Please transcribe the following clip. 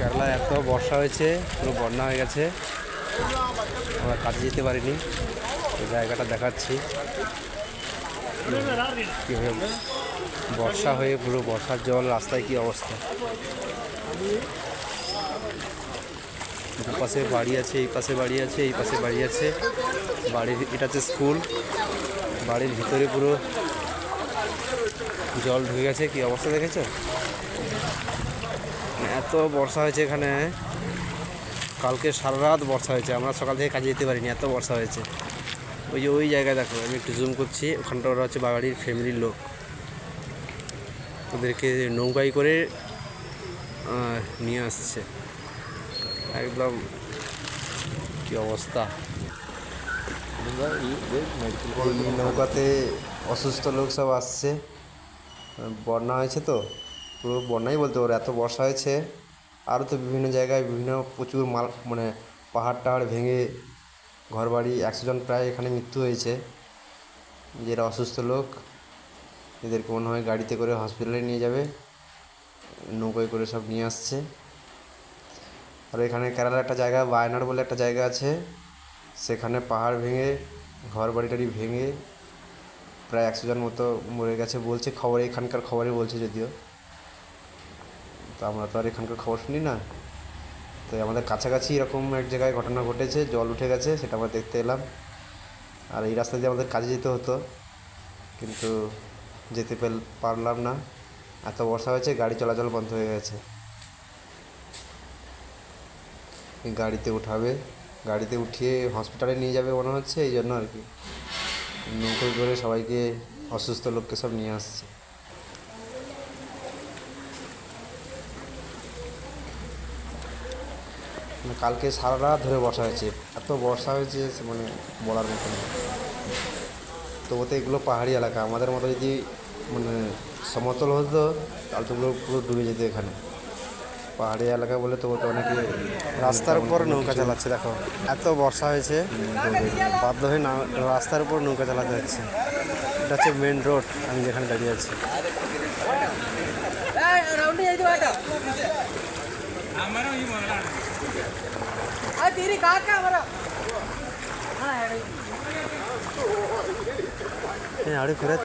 কেরালায় এত বর্ষা হয়েছে, পুরো বন্যা হয়ে গেছে। আমরা কাজে যেতে পারিনি জায়গাটা দেখাচ্ছি। কীভাবে বর্ষা হয়ে পুরো বর্ষার জল, রাস্তায় কি অবস্থা? দুপাশে বাড়ি আছে, এই পাশে বাড়ি আছে, এই পাশে বাড়ি আছে। বাড়ির, এটা হচ্ছে স্কুল। বাড়ির ভিতরে পুরো জল ঢুকে গেছে, কি অবস্থা দেখেছ? এত বর্ষা হয়েছে এখানে। কালকে সারা রাত বর্ষা হয়েছে। আমরা সকাল থেকে কাজে যেতে পারিনি, এত বর্ষা হয়েছে। ওই যে ওই জায়গায় দেখো, আমি একটু জুম করছি। ওখানটা ওরা হচ্ছে বাড়ির ফ্যামিলির লোক। ওদেরকে নৌকায় করে নিয়ে আসছে। একদম কি অবস্থা। নৌকাতে অসুস্থ লোক সব আসছে। বন্যা হয়েছে তো। পুরো বন্যাই বলতে পারো, এত বর্ষা হয়েছে। আরও তো বিভিন্ন জায়গায় বিভিন্ন প্রচুর মাল মানে পাহাড় টাহাড় ভেঙে ঘরবাড়ি, একশো জন প্রায় এখানে মৃত্যু হয়েছে। যারা অসুস্থ লোক, এদেরকে মনে হয় গাড়িতে করে হসপিটালে নিয়ে যাবে, নৌকোয় করে সব নিয়ে আসছে। আর এখানে কেরালার একটা জায়গা বায়নার বলে একটা জায়গা আছে। সেখানে পাহাড় ভেঙে ঘর বাড়ি টাড়ি ভেঙে, প্রায় একশো জন মতো মরে গেছে বলছে, খবরে এখানকার খবরে বলছে যদিও। তো আমরা তো আর এখানকার খবর শুনি না। তো আমাদের কাছাকাছি এরকম এক জায়গায় ঘটনা ঘটেছে, জল উঠে গেছে, সেটা আমরা দেখতে এলাম। আর এই রাস্তা দিয়ে আমাদের কাজে যেতে হতো, কিন্তু যেতে পারলাম না। এত বর্ষা হয়েছে, গাড়ি চলাচল বন্ধ হয়ে গেছে। গাড়িতে উঠাবে, গাড়িতে উঠিয়ে হসপিটালে নিয়ে যাবে মনে হচ্ছে, এই জন্য আর কি। নৌকো করে সবাইকে অসুস্থ লোককে সব নিয়ে আসছে। মানে কালকে সারা রাত ধরে বর্ষা হয়েছে। এত বর্ষা হয়েছে মানে বলার মতো না তবু তো এগুলো পাহাড়ি এলাকা। আমাদের মতো যদি মানে সমতল হতো তাহলে তো এগুলো পুরো ডুবে যেত এখানে। পাহাড়ি এলাকা বলে তবু তো অনেকে রাস্তার উপর নৌকা চালাচ্ছে দেখো। এত বর্ষা হয়েছে। বাধ্য হয়ে না রাস্তার উপর নৌকা চালাতে হচ্ছে। এটা হচ্ছে মেন রোড আমি যেখানে দাঁড়িয়ে আছি। തിരി കാക്ക മരം അവിടെ